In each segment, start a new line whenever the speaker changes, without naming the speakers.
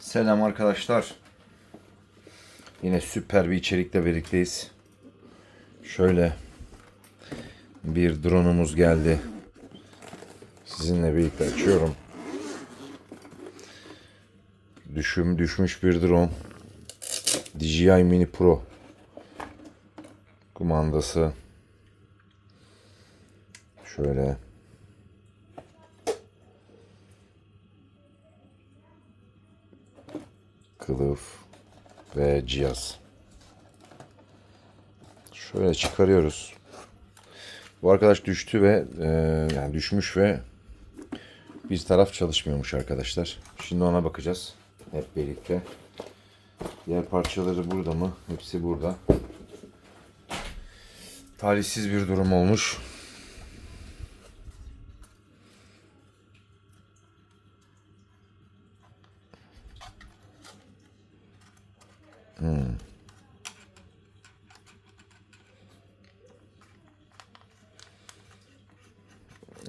Selam arkadaşlar. Yine süper bir içerikle birlikteyiz. Şöyle bir drone'umuz geldi. Sizinle birlikte açıyorum. Düşüm düşmüş bir drone. DJI Mini Pro. Kumandası. Şöyle. Kılıf ve cihaz. Şöyle çıkarıyoruz. Bu arkadaş düştü ve e, yani düşmüş ve bir taraf çalışmıyormuş arkadaşlar. Şimdi ona bakacağız hep birlikte. Diğer parçaları burada mı? Hepsi burada. Talihsiz bir durum olmuş.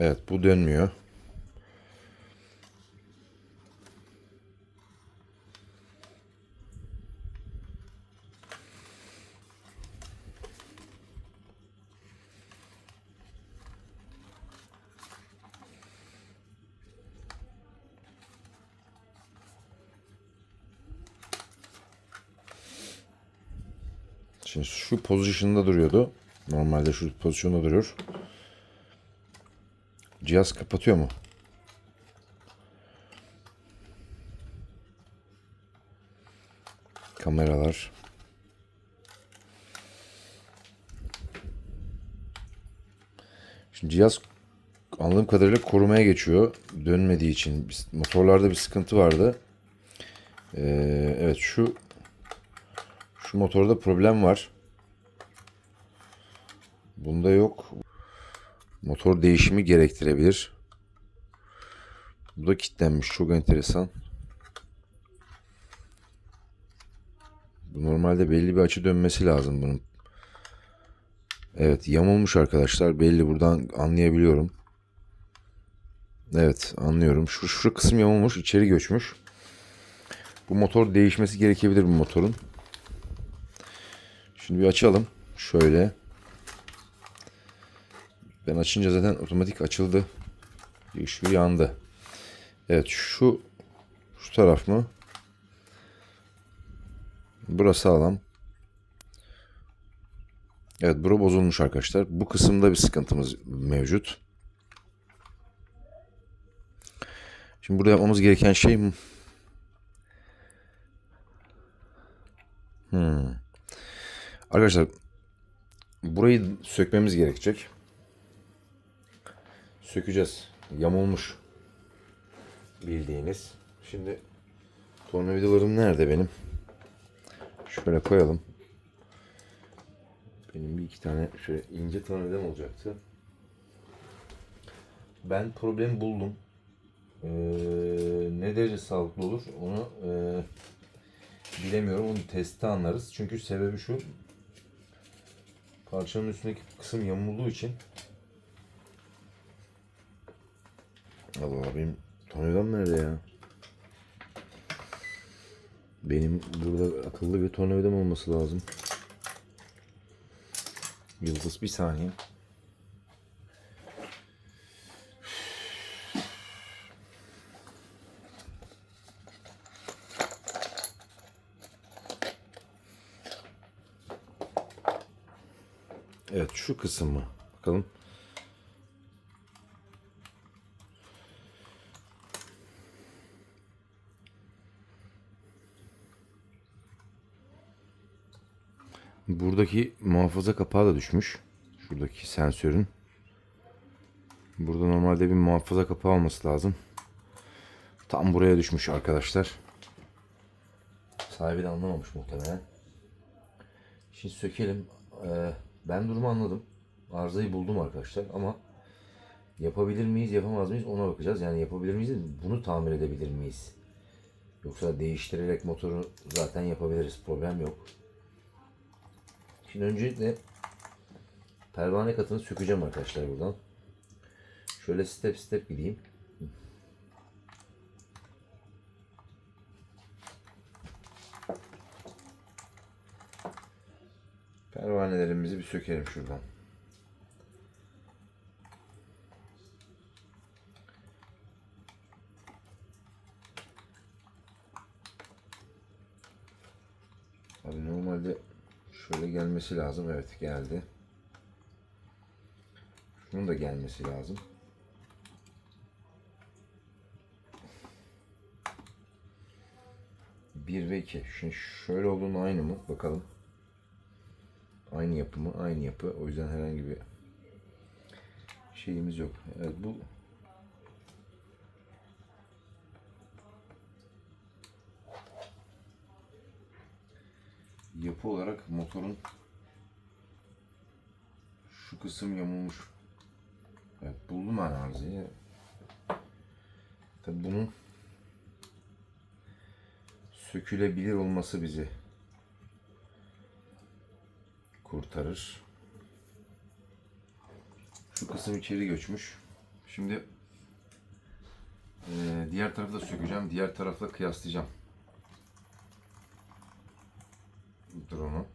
Evet bu dönmüyor. Şimdi şu pozisyonda duruyordu. Normalde şu pozisyonda duruyor. Cihaz kapatıyor mu? Kameralar. Şimdi cihaz anladığım kadarıyla korumaya geçiyor. Dönmediği için. Motorlarda bir sıkıntı vardı. Ee, evet şu şu motorda problem var. Bunda yok motor değişimi gerektirebilir. Bu da kilitlenmiş. Çok enteresan. Bu normalde belli bir açı dönmesi lazım bunun. Evet yamulmuş arkadaşlar. Belli buradan anlayabiliyorum. Evet anlıyorum. Şu, şu kısım yamulmuş. içeri göçmüş. Bu motor değişmesi gerekebilir bu motorun. Şimdi bir açalım. Şöyle. Ben açınca zaten otomatik açıldı. Işığı yandı. Evet şu şu taraf mı? Burası sağlam. Evet bura bozulmuş arkadaşlar. Bu kısımda bir sıkıntımız mevcut. Şimdi burada yapmamız gereken şey Hmm. Arkadaşlar burayı sökmemiz gerekecek sökeceğiz. Yamulmuş. Bildiğiniz. Şimdi tornavidalarım nerede benim? Şöyle koyalım. Benim bir iki tane şöyle ince tornavidam olacaktı. Ben problemi buldum. Ee, ne derece sağlıklı olur onu e, bilemiyorum. Onu testi anlarız. Çünkü sebebi şu. Parçanın üstündeki kısım yamulduğu için Allah benim tornavidam nerede ya? Benim burada akıllı bir tornavidam olması lazım. Yıldız bir saniye. Evet şu kısım mı? Bakalım. Buradaki muhafaza kapağı da düşmüş. Şuradaki sensörün. Burada normalde bir muhafaza kapağı olması lazım. Tam buraya düşmüş arkadaşlar. Sahibi de anlamamış muhtemelen. Şimdi sökelim. Ee, ben durumu anladım. Arızayı buldum arkadaşlar ama yapabilir miyiz yapamaz mıyız ona bakacağız. Yani yapabilir miyiz bunu tamir edebilir miyiz? Yoksa değiştirerek motoru zaten yapabiliriz. Problem yok. Şimdi öncelikle pervane katını sökeceğim arkadaşlar buradan. Şöyle step step gideyim. Pervanelerimizi bir sökelim şuradan. Abi normalde şöyle gelmesi lazım. Evet geldi. Şunun da gelmesi lazım. Bir ve iki. Şimdi şöyle olduğunu aynı mı? Bakalım. Aynı yapı mı? Aynı yapı. O yüzden herhangi bir şeyimiz yok. Evet bu yapı olarak motorun şu kısım yamulmuş. Evet buldum ben arızayı. Tabi bunun sökülebilir olması bizi kurtarır. Şu kısım içeri göçmüş. Şimdi eee, diğer tarafı da sökeceğim. Diğer tarafla kıyaslayacağım. Drone'u.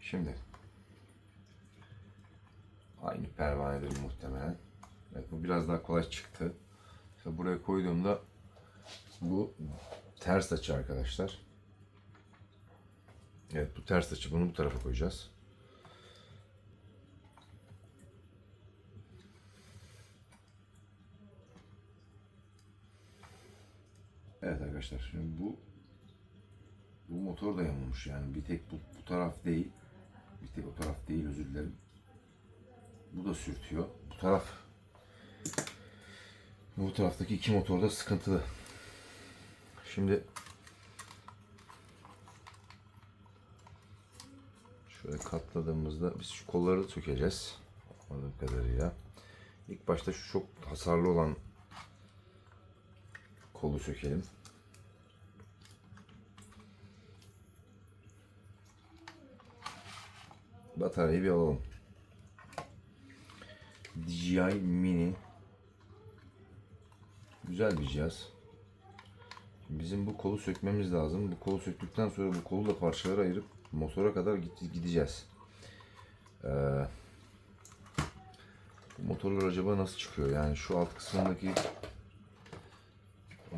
Şimdi aynı pervanedir muhtemelen. Evet bu biraz daha kolay çıktı. İşte buraya koyduğumda bu ters açı arkadaşlar. Evet bu ters açı. Bunu bu tarafa koyacağız. Evet arkadaşlar şimdi bu bu motor da yamulmuş yani bir tek bu, bu taraf değil bir tek o taraf değil özür dilerim. Bu da sürtüyor. Bu taraf bu taraftaki iki motor da sıkıntılı. Şimdi şöyle katladığımızda biz şu kolları sökeceğiz. Anladığım kadarıyla. İlk başta şu çok hasarlı olan kolu sökelim. Bataryayı bir alalım. DJI Mini güzel bir cihaz. Bizim bu kolu sökmemiz lazım. Bu kolu söktükten sonra bu kolu da parçalara ayırıp motora kadar gideceğiz. Ee, bu motorlar acaba nasıl çıkıyor? Yani şu alt kısmındaki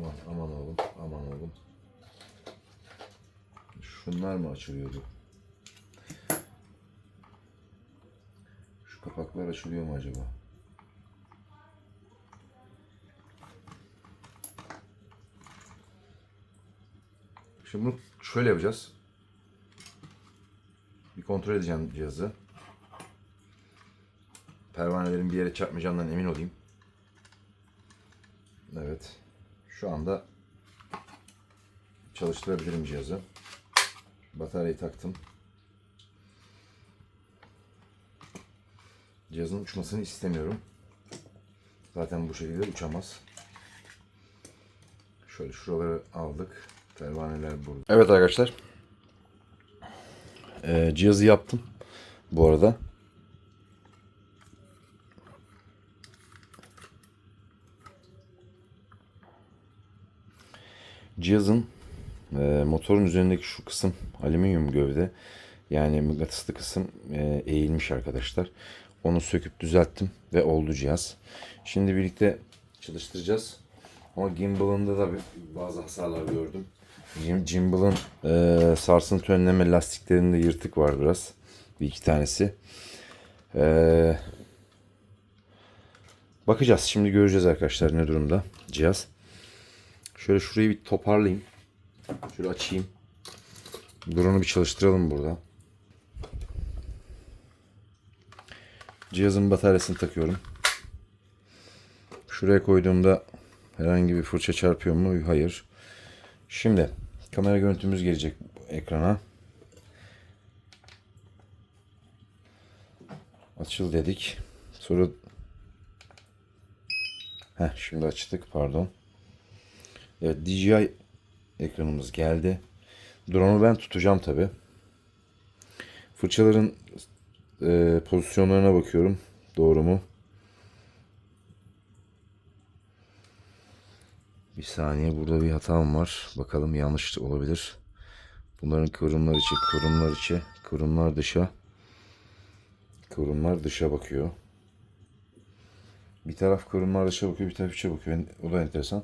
aman aman oğlum aman oğlum. Şunlar mı açılıyordu? Şu kapaklar açılıyor mu acaba? Şimdi bunu şöyle yapacağız. Bir kontrol edeceğim cihazı. Pervanelerin bir yere çarpmayacağından emin olayım. Evet. Şu anda çalıştırabilirim cihazı. Bataryayı taktım. Cihazın uçmasını istemiyorum. Zaten bu şekilde uçamaz. Şöyle şuraları aldık. Pervaneler burada. Evet arkadaşlar. Ee, cihazı yaptım. Bu arada. Cihazın e, motorun üzerindeki şu kısım alüminyum gövde. Yani mıknatıslı kısım e, eğilmiş arkadaşlar. Onu söküp düzelttim ve oldu cihaz. Şimdi birlikte çalıştıracağız. Ama gimbal'ında da bazı hasarlar gördüm. Gim- Gimbal'ın e, sarsıntı önleme lastiklerinde yırtık var biraz. Bir iki tanesi. E, bakacağız. Şimdi göreceğiz arkadaşlar ne durumda cihaz. Şöyle şurayı bir toparlayayım. Şöyle açayım. Drone'u bir çalıştıralım burada. Cihazın bataryasını takıyorum. Şuraya koyduğumda herhangi bir fırça çarpıyor mu? Hayır. Şimdi kamera görüntümüz gelecek ekrana. Açıl dedik. Sonra Heh, şimdi açtık pardon. Evet DJI ekranımız geldi. Drone'u ben tutacağım tabi. Fırçaların e, pozisyonlarına bakıyorum. Doğru mu? Bir saniye burada bir hatam var. Bakalım yanlış olabilir. Bunların kıvrımlar içi, kıvrımlar içi, kıvrımlar dışa. Kıvrımlar dışa bakıyor. Bir taraf kıvrımlar dışa bakıyor, bir taraf içe bakıyor. O da enteresan.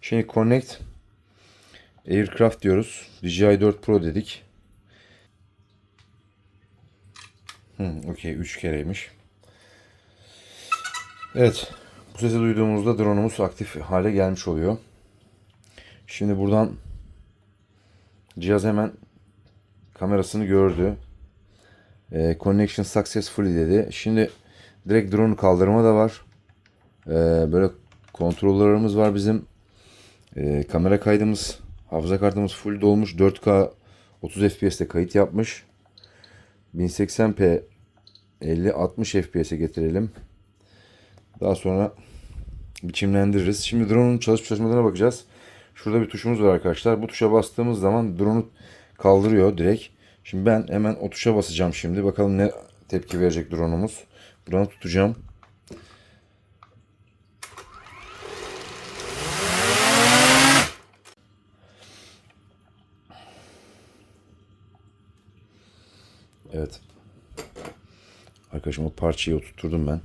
Şimdi Connect Aircraft diyoruz. DJI 4 Pro dedik. Hmm, okey 3 kereymiş. Evet. Bu sesi duyduğumuzda drone'umuz aktif hale gelmiş oluyor. Şimdi buradan cihaz hemen kamerasını gördü. Ee, connection successfully dedi. Şimdi direkt drone'u kaldırma da var. Ee, böyle kontrollerimiz var bizim. Ee, kamera kaydımız, hafıza kartımız full dolmuş. 4K 30 FPS'te kayıt yapmış. 1080p 50-60 FPS'e getirelim. Daha sonra biçimlendiririz. Şimdi drone'un çalışıp çalışmadığına bakacağız. Şurada bir tuşumuz var arkadaşlar. Bu tuşa bastığımız zaman drone'u kaldırıyor direkt. Şimdi ben hemen o tuşa basacağım şimdi. Bakalım ne tepki verecek drone'umuz. Buradan tutacağım. Evet. Arkadaşım o parçayı oturtturdum ben.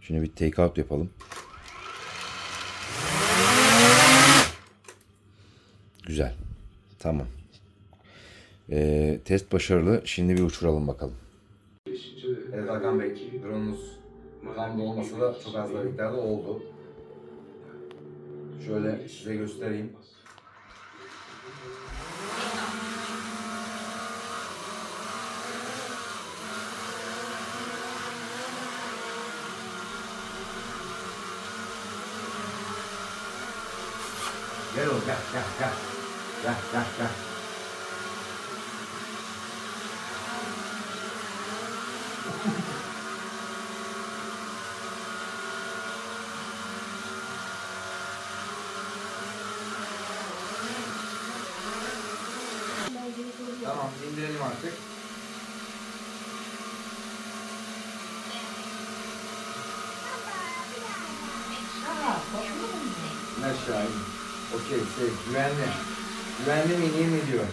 Şimdi bir take out yapalım. Güzel. Tamam. Ee, test başarılı. Şimdi bir uçuralım bakalım. Evet Hakan Bey, drone'unuz tam olmasa da çok az da miktarda oldu. Şöyle size göstereyim. Gel oğlum gel gel gel. Gel gel gel. Tamam indirelim artık. Aşağı in. Okey, safe. Güvenli. Güvenli mi, iyi mi diyor.